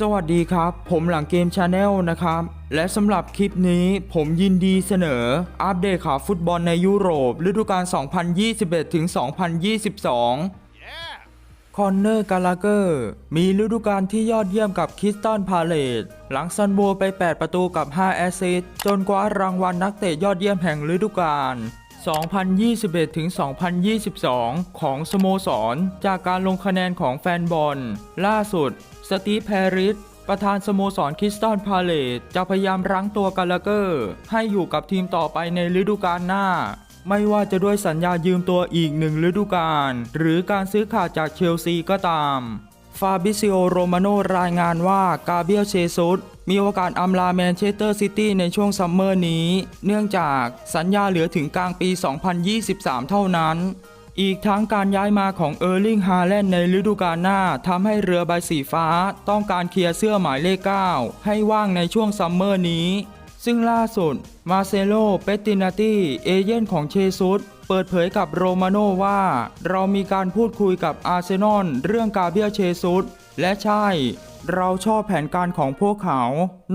สวัสดีครับ ผมหลังเกมชาแนลนะครับ และสำหรับคลิปนี้ผมยินดีเสนอ อัปเดตข่าวฟุตบอลในยุโรป ฤดูกาล 2021 ถึง 2022 คอนเนอร์กาลาเกอร์ มีฤดูกาลที่ยอดเยี่ยมกับคริสตันพาเลตหลังซันโวไป 8 ประตูกับ 5 แอสซิสต์จนคว้ารางวัลนักเตะยอดเยี่ยมแห่งฤดูกาล2021 ถึง 2022 ของสโมสร จากการลงคะแนนของแฟนบอล ล่าสุด สตีฟแพริสประธานสโมสรคริสตันพาเลตจะพยายามรั้งตัวกาลาเกอร์ ให้อยู่กับทีมต่อไปในฤดูกาลหน้า ไม่ว่าจะด้วยสัญญายืมตัวอีกหนึ่งฤดูกาลหรือการซื้อขาดจากเชลซีก็ตาม ฟาบิซิโอโรมาโนรายงานว่ากาเบียลเชซุสมีโอกาสอำลาแมนเชสเตอร์ซิตี้ในช่วงซัมเมอร์นี้ เนื่องจากสัญญาเหลือถึงกลางปี 2023 เท่านั้น อีกทั้งการย้ายมาของเออร์ลิงฮาแลนด์ในฤดูกาลหน้าทำให้เรือใบสีฟ้า ต้องการเคลียร์เสื้อหมายเลข 9 ให้ว่างในช่วงซัมเมอร์นี้ ซึ่งล่าสุด มาเซโล เปตินาตีเอเย่นของเชซุสเปิดเผยกับโรมาโนว่า เรามีการพูดคุยกับอาร์เซนอลเรื่องกาเบียเชซุสและใช่ เราชอบแผนการของพวกเขา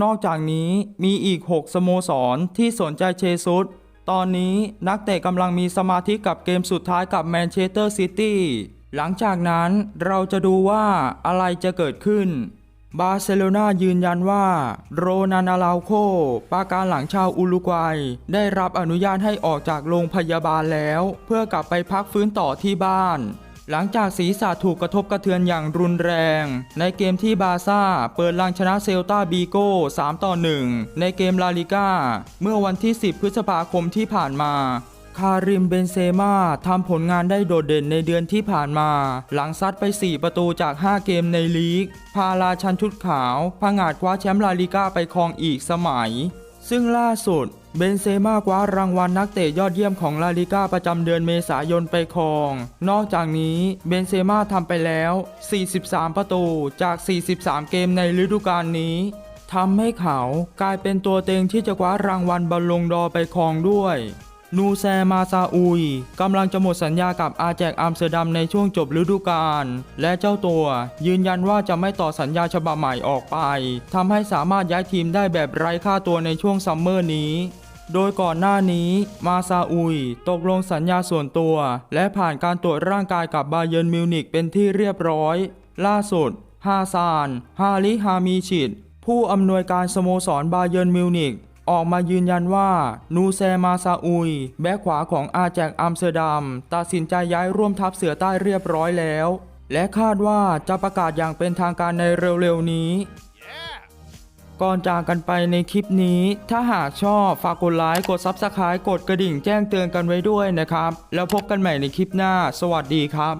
นอกจากนี้มีอีก 6 สโมสรที่สนใจเชซุส ตอนนี้นักเตะกำลังมีสมาธิกับเกมสุดท้ายกับแมนเชสเตอร์ซิตี้หลังจากนั้นเราจะดูว่าอะไรจะเกิดขึ้น บาร์เซโลนายืนยันว่า โรนานาลาวโคปาการหลังชาวอุรุกวัย ได้รับอนุญาตให้ออกจากโรงพยาบาลแล้ว เพื่อกลับไปพักฟื้นต่อที่บ้าน หลังจากศีรษะถูกกระทบกระเทือนอย่างรุนแรง ในเกมที่บาร์ซ่าเปิดลังชนะเซลตาบีโก้ 3 ต่อ 1 ในเกมลาลิก้า เมื่อวันที่ 10 พฤษภาคมที่ผ่านมาคาริมเบนเซม่าทำผลงานได้โดดเด่นในเดือนที่ผ่านมา หลังซัดไป 4 ประตูจาก 5 เกมในลีก พาราชันชุดขาวผงาดคว้าแชมป์ลาลิก้าไปครองอีกสมัย ซึ่งล่าสุด เบนเซม่าคว้ารางวัลนักเตะยอดเยี่ยมของลาลิก้าประจำเดือนเมษายนไปครอง นอกจากนี้เบนเซม่าทำไปแล้ว 43 ประตูจาก 43 เกมในฤดูกาลนี้ทำให้เขากลายเป็นตัวเต็งที่จะคว้ารางวัลบอลลงดอร์ไปครองด้วย นูแซมาซาอุยกำลังจะหมดสัญญากับอาแจกอัมสเตอร์ดัมในช่วงจบฤดูกาลและเจ้าตัวยืนยันว่าจะไม่ต่อสัญญาฉบับใหม่ออกไปทำให้สามารถย้ายทีมได้แบบไร้ค่าตัวในช่วงซัมเมอร์นี้โดยก่อนหน้านี้มาซาอุยตกลงสัญญาส่วนตัว และผ่านการตรวจร่างกายกับบาเยิร์นมิวนิกเป็นที่เรียบร้อย ล่าสุดฮาซาน ฮาริฮามีชิด ผู้อำนวยการสโมสรบาเยิร์นมิวนิก ออกมายืนยันว่า นูแซมาซาอุย แบ็คขวาของอาแจกอัมสเตอร์ดัม ตัดสินใจย้ายร่วมทัพเสือใต้เรียบร้อยแล้ว และคาดว่าจะประกาศอย่างเป็นทางการในเร็วๆนี้ก่อนจากกันไปในคลิปนี้ ถ้าหากชอบฝากกดไลค์ กด Subscribe กดกระดิ่งแจ้งเตือนกันไว้ด้วยนะครับ แล้วพบกันใหม่ในคลิปหน้า สวัสดีครับ